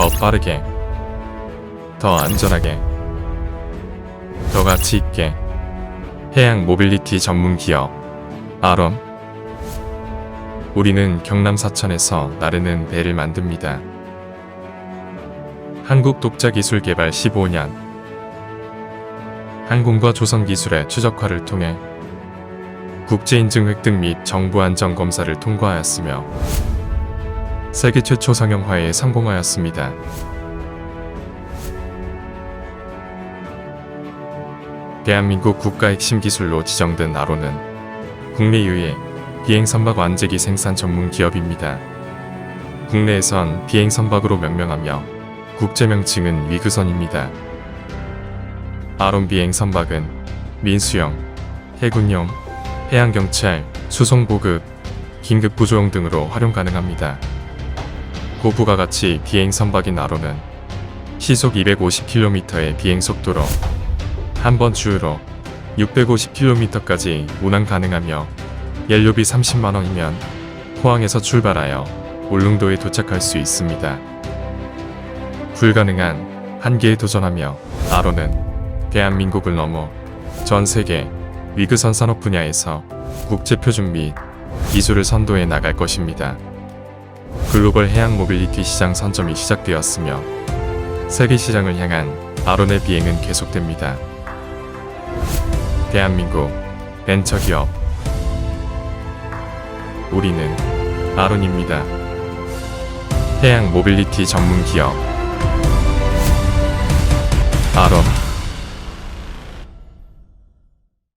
더 빠르게, 더 안전하게, 더 가치 있게 해양 모빌리티 전문 기업 아롬 우리는 경남 사천에서 나르는 배를 만듭니다. 한국 독자 기술 개발 15년 항공과 조선 기술의 최적화를 통해 국제 인증 획득 및 정부 안전 검사를 통과하였으며 세계 최초 상용화에 성공하였습니다. 대한민국 국가 핵심 기술로 지정된 아로는 국내 유일 비행 선박 완제기 생산 전문 기업입니다. 국내에선 비행 선박으로 명명하며 국제 명칭은 위그선입니다. 아론 비행 선박은 민수용, 해군용, 해양경찰, 수송보급, 긴급구조용 등으로 활용 가능합니다. 고부가 가치 비행 선박인 아론은 시속 250km의 비행 속도로 한 번 주유로 650km까지 운항 가능하며 연료비 30만 원이면 포항에서 출발하여 울릉도에 도착할 수 있습니다. 불가능한 한계에 도전하며 아로는 대한민국을 넘어 전 세계 위그선 산업 분야에서 국제 표준 및 기술을 선도해 나갈 것입니다. 글로벌 해양 모빌리티 시장 선점이 시작되었으며 세계 시장을 향한 아론의 비행은 계속됩니다. 대한민국 벤처기업 우리는 아론입니다. 해양 모빌리티 전문 기업 아론